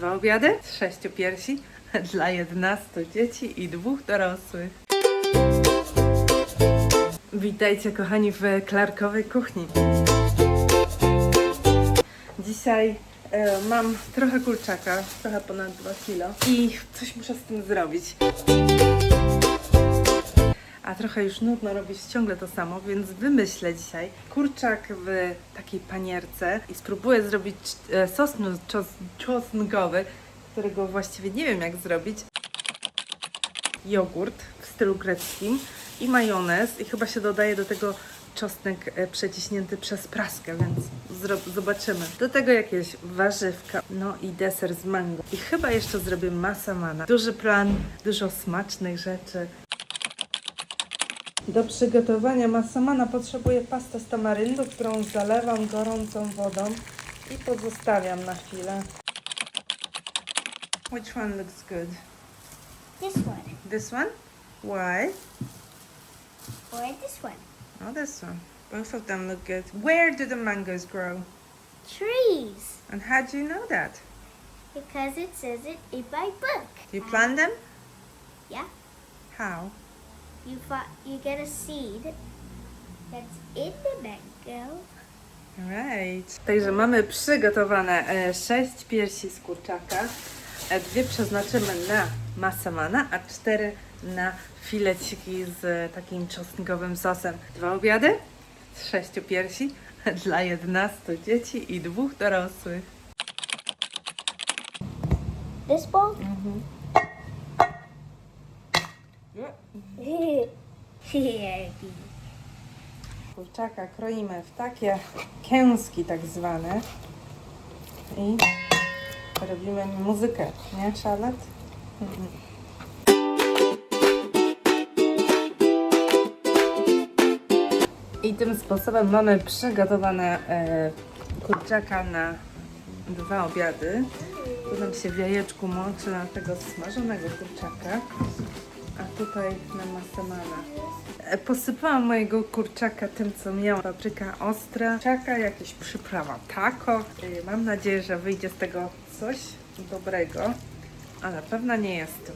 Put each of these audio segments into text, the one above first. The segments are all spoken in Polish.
Dwa obiady, sześciu piersi dla 11 dzieci i dwóch dorosłych. Witajcie kochani w Klarkowej Kuchni. Dzisiaj e, mam trochę kurczaka, trochę ponad 2 kilo i coś muszę z tym zrobić. A trochę już nudno robić ciągle to samo, więc wymyślę dzisiaj kurczak w takiej panierce i spróbuję zrobić e, sos czos, czosnkowy, którego właściwie nie wiem jak zrobić. Jogurt w stylu greckim i majonez i chyba się dodaje do tego czosnek e, przeciśnięty przez praskę, więc zobaczymy. Do tego jakieś warzywka, no i deser z mango. I chyba jeszcze zrobię masamana. Duży plan, dużo smacznych rzeczy. Do przygotowania masamana potrzebuję pastę z tamaryndu, którą zalewam gorącą wodą i pozostawiam na chwilę. Which one looks good? This one. This one? Why? Or this one. Oh, this one. Both of them look good. Where do the mangoes grow? Trees. And how do you know that? Because it says it in my book. Do you plant them? Yeah. How? You you get a seed that's in the mango. Right. Także mamy przygotowane e, sześć piersi z kurczaka. E, Dwie przeznaczymy na masamana, a cztery na fileciki z takim czosnkowym sosem. Dwa obiady, z sześciu piersi dla 11 dzieci i dwóch dorosłych. This bowl? Here. Kurczaka kroimy w takie kęski tak zwane i robimy muzykę, nie Charlotte? Mhm. I tym sposobem mamy przygotowane e, kurczaka na dwa obiady. Nam się w jajeczku moczy na tego smażonego kurczaka, tutaj na masamana. E, Posypałam mojego kurczaka tym, co miała papryka ostra, czaka, jakieś przyprawa taco. E, Mam nadzieję, że wyjdzie z tego coś dobrego, ale pewna nie jestem.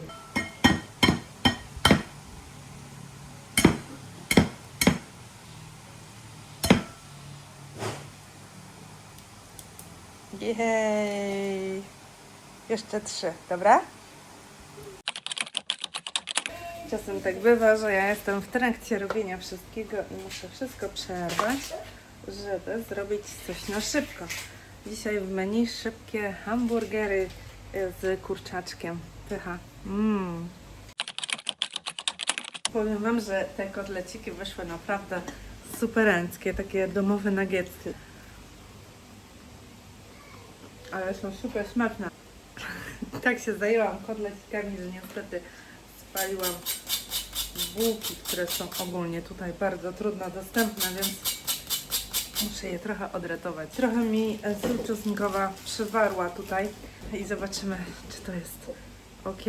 Jej! Jeszcze trzy, dobra? Czasem tak bywa, że ja jestem w trakcie robienia wszystkiego i muszę wszystko przerwać, żeby zrobić coś na szybko. Dzisiaj w menu szybkie hamburgery e, z kurczaczkiem. Pycha. Mmm. Powiem Wam, że te kotleciki wyszły naprawdę superanckie, takie domowe nuggetsy. Ale są super smaczne. tak się zajęłam kotlecikami, że niestety spaliłam bułki, które są ogólnie tutaj bardzo trudno dostępne, więc muszę je trochę odratować. Trochę mi e, sól czosnkowa przywarła tutaj i zobaczymy, czy to jest ok.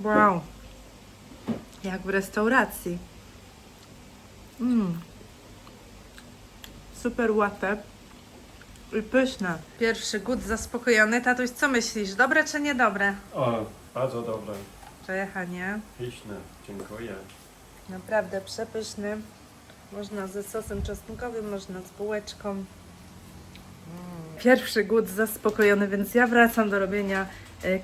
Wow, jak w restauracji. Mm. Super łatwe i pyszne. Pierwszy głód zaspokojony. Tatuś, co myślisz? Dobre czy niedobre? O, bardzo dobre. Przejechanie. Pyszne. Dziękuję. Naprawdę przepyszny. Można ze sosem czosnkowym, można z bułeczką. Pierwszy głód zaspokojony, więc ja wracam do robienia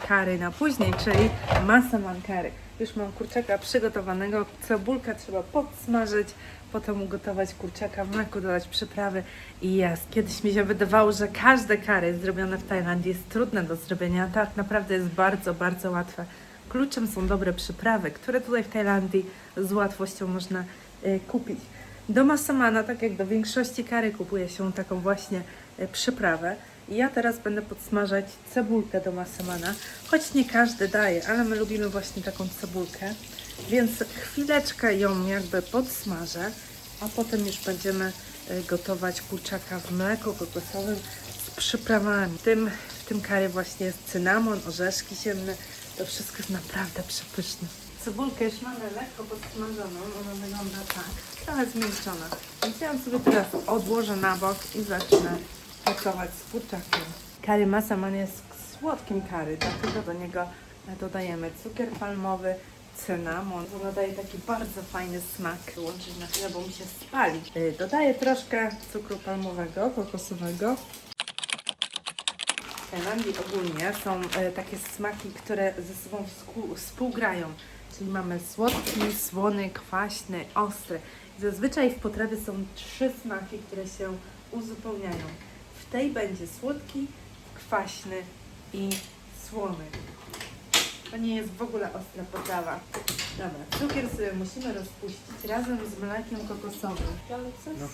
kary na później, czyli masaman kary. Już mam kurczaka przygotowanego, cebulkę trzeba podsmażyć, potem ugotować kurczaka w mleku, dodać przyprawy i jest. Kiedyś mi się wydawało, że każde kary zrobione w Tajlandii jest trudne do zrobienia, tak naprawdę jest bardzo, bardzo łatwe. Kluczem są dobre przyprawy, które tutaj w Tajlandii z łatwością można e, kupić. Do masamana, tak jak do większości kary, kupuje się taką właśnie e, przyprawę. Ja teraz będę podsmażać cebulkę do masamana, choć nie każdy daje, ale my lubimy właśnie taką cebulkę. Więc chwileczkę ją jakby podsmażę, a potem już będziemy e, gotować kurczaka w mleku kokosowym z przyprawami. W tym, w tym kary właśnie jest cynamon, orzeszki ziemne. To wszystko jest naprawdę przepyszne. Cebulkę już mamy lekko podsmażoną, ona wygląda tak, trochę zmiękczona. Więc ja ją sobie teraz odłożę na bok i zacznę pracować z kurczakiem. Curry masaman jest słodkim curry, dlatego do niego dodajemy cukier palmowy, cynamon. To nadaje taki bardzo fajny smak. Łączyć na chwilę, bo mi się spali. Y, Dodaję troszkę cukru palmowego, kokosowego. W Tajlandii ogólnie są e, takie smaki, które ze sobą współ- współgrają. Czyli mamy słodki, słony, kwaśny, ostry. Zazwyczaj w potrawie są trzy smaki, które się uzupełniają. W tej będzie słodki, kwaśny i słony. To nie jest w ogóle ostra potrawa. Dobra, cukier sobie musimy rozpuścić razem z mlekiem kokosowym. No.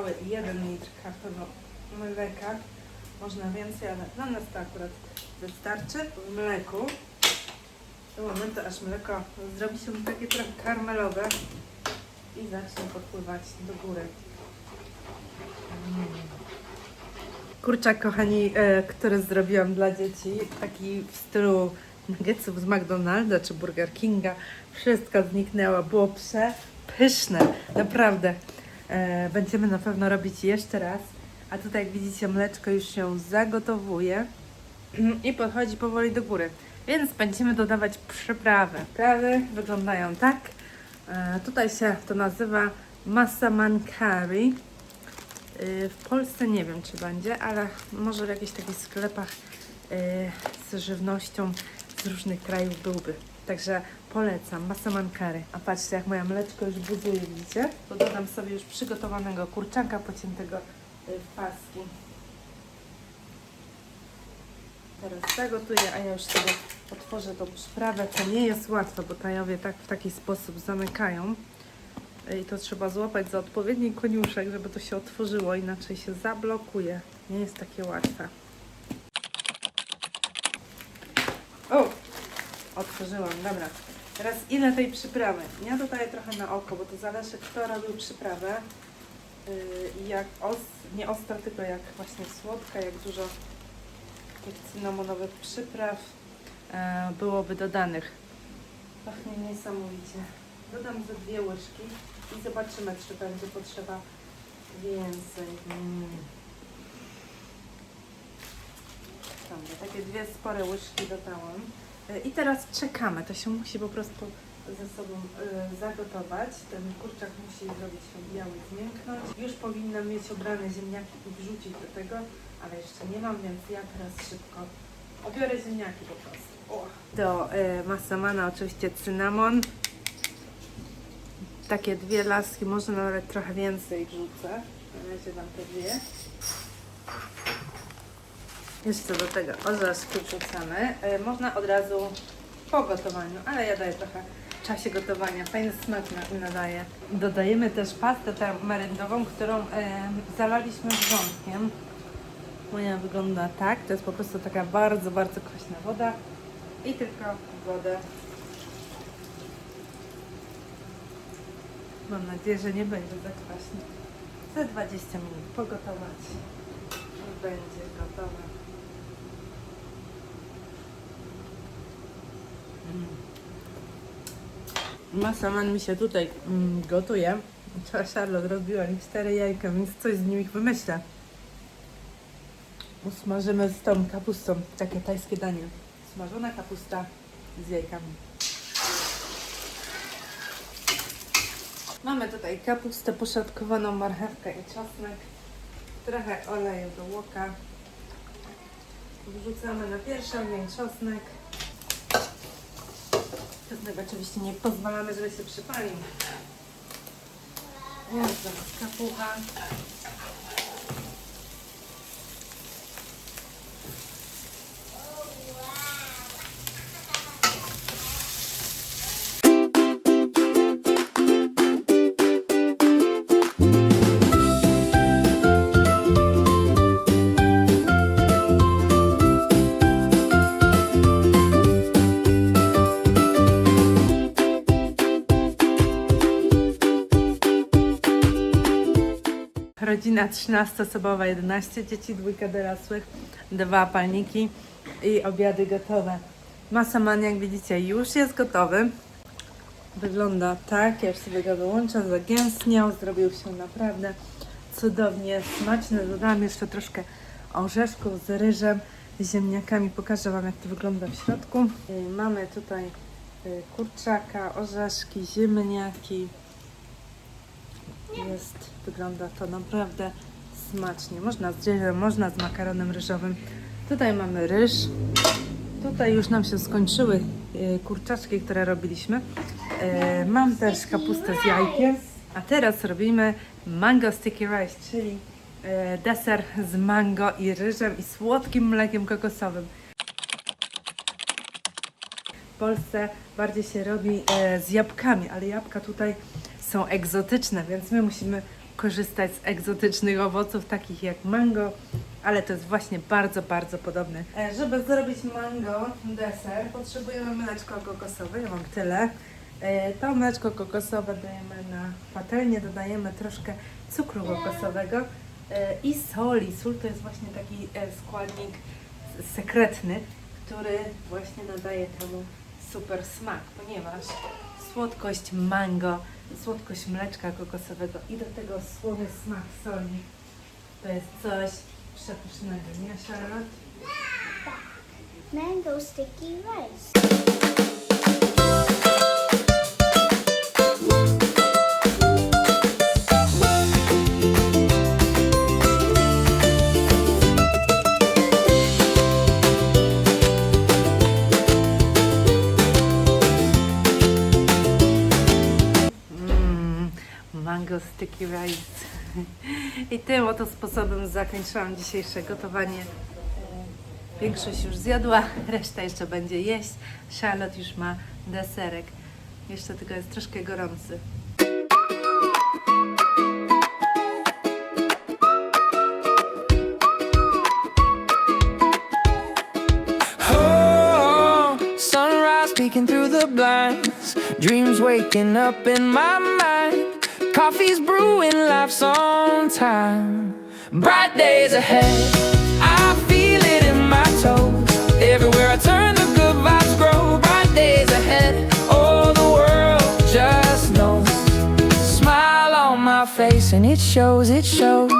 Cały jeden litr kartonu mleka. Można więcej, ale dla nas to akurat wystarczy. W mleku do momentu, aż mleko zrobi się takie trochę karmelowe i zacznie podpływać do góry. Kurczak, kochani, e, który zrobiłam dla dzieci, taki w stylu nuggetsów z McDonalda czy Burger Kinga. Wszystko zniknęło, było przepyszne, naprawdę. E, będziemy na pewno robić jeszcze raz. A tutaj, jak widzicie, mleczko już się zagotowuje i podchodzi powoli do góry. Więc będziemy dodawać przyprawy. Przyprawy wyglądają tak. E, tutaj się to nazywa masaman curry. Y, W Polsce nie wiem, czy będzie, ale może w jakichś takich sklepach z żywnością z różnych krajów byłby. Także polecam, masaman curry. A patrzcie, jak moje mleczko już buzuje, widzicie? To dodam sobie już przygotowanego kurczaka pociętego y, w paski. Teraz zagotuję, a ja już sobie otworzę tą przyprawę. To nie jest łatwe, bo tajowie tak w taki sposób zamykają. I to trzeba złapać za odpowiedni koniuszek, żeby to się otworzyło, inaczej się zablokuje. Nie jest takie łatwe. O! Otworzyłam, dobra. Teraz ile tej przyprawy? Ja dodaję trochę na oko, bo to zależy kto robił przyprawę. I jak os, nie ostra, tylko jak właśnie słodka, jak dużo tych cynamonowych przypraw e, byłoby dodanych. Pachnie niesamowicie. Dodam ze dwie łyżki i zobaczymy, czy będzie potrzeba więcej. Mm. Dobra, takie dwie spore łyżki dodałam. I teraz czekamy. To się musi po prostu ze sobą e, zagotować. Ten kurczak musi zrobić się biały, zmięknąć. Już powinnam mieć obrane ziemniaki i wrzucić do tego, ale jeszcze nie mam, więc ja teraz szybko obiorę ziemniaki po prostu. O. Do e, masamana oczywiście cynamon. Takie dwie laski, może nawet trochę więcej wrzucę. Na razie dam te dwie. Jeszcze do tego orzeszki wrzucamy. E, można od razu po gotowaniu, ale ja daję trochę czasie gotowania. Fajny smak na- nadaje. Dodajemy też pastę tamarydową, którą e, zalaliśmy wrzątkiem. Moja wygląda tak. To jest po prostu taka bardzo, bardzo kwaśna woda i tylko wodę. Mam nadzieję, że nie będzie za kwaśnie. Za 20 minut pogotować będzie gotowe. Masaman mi się tutaj mm, gotuje. Wczoraj Charlotte robiła mi cztery jajka, więc coś z nich wymyślę. Usmażymy z tą kapustą, takie tajskie danie. Smażona kapusta z jajkami. Mamy tutaj kapustę poszatkowaną, marchewkę i czosnek. Trochę oleju do łoka. Wrzucamy na pierwszy ogień czosnek. Czosnek oczywiście nie pozwalamy, żeby się przypalił. Teraz kapucha. Rodzina 13-osobowa, 11 dzieci, dwójka dorosłych, dwa palniki i obiady gotowe. Masaman, jak widzicie, już jest gotowy. Wygląda tak, ja już sobie go wyłączę, zagęstniał, zrobił się naprawdę cudownie smaczny. Dodałam jeszcze troszkę orzeszków z ryżem, ziemniakami. Pokażę Wam, jak to wygląda w środku. Y, Mamy tutaj y, kurczaka, orzeszki, ziemniaki. Jest, wygląda to naprawdę smacznie. Można z ryżem, można z makaronem ryżowym. Tutaj mamy ryż. Tutaj już nam się skończyły y, kurczaczki, które robiliśmy. E, Mam też kapustę z jajkiem. A teraz robimy mango sticky rice, czyli e, deser z mango i ryżem i słodkim mlekiem kokosowym. Polsce bardziej się robi e, z jabłkami, ale jabłka tutaj są egzotyczne, więc my musimy korzystać z egzotycznych owoców, takich jak mango, ale to jest właśnie bardzo, bardzo podobne. E, żeby zrobić mango deser, potrzebujemy mleczko kokosowe, ja mam tyle. E, to mleczko kokosowe dajemy na patelnię, dodajemy troszkę cukru kokosowego i soli. Sól to jest właśnie taki składnik sekretny, który właśnie nadaje temu super smak, ponieważ słodkość mango, słodkość mleczka kokosowego i do tego słony smak soli to jest coś przepysznego, nie Charlotte? Mango sticky rice. I tym oto sposobem zakończyłam dzisiejsze gotowanie. Większość już zjadła, reszta jeszcze będzie jeść. Charlotte już ma deserek. Jeszcze tylko jest troszkę gorący. Oh, peeking through the blinds, dreams waking up in my mind. Coffee's brewing, life's on time. Bright days ahead, I feel it in my toes. Everywhere I turn, the good vibes grow. Bright days ahead, oh, the world just knows. Smile on my face, and it shows, it shows.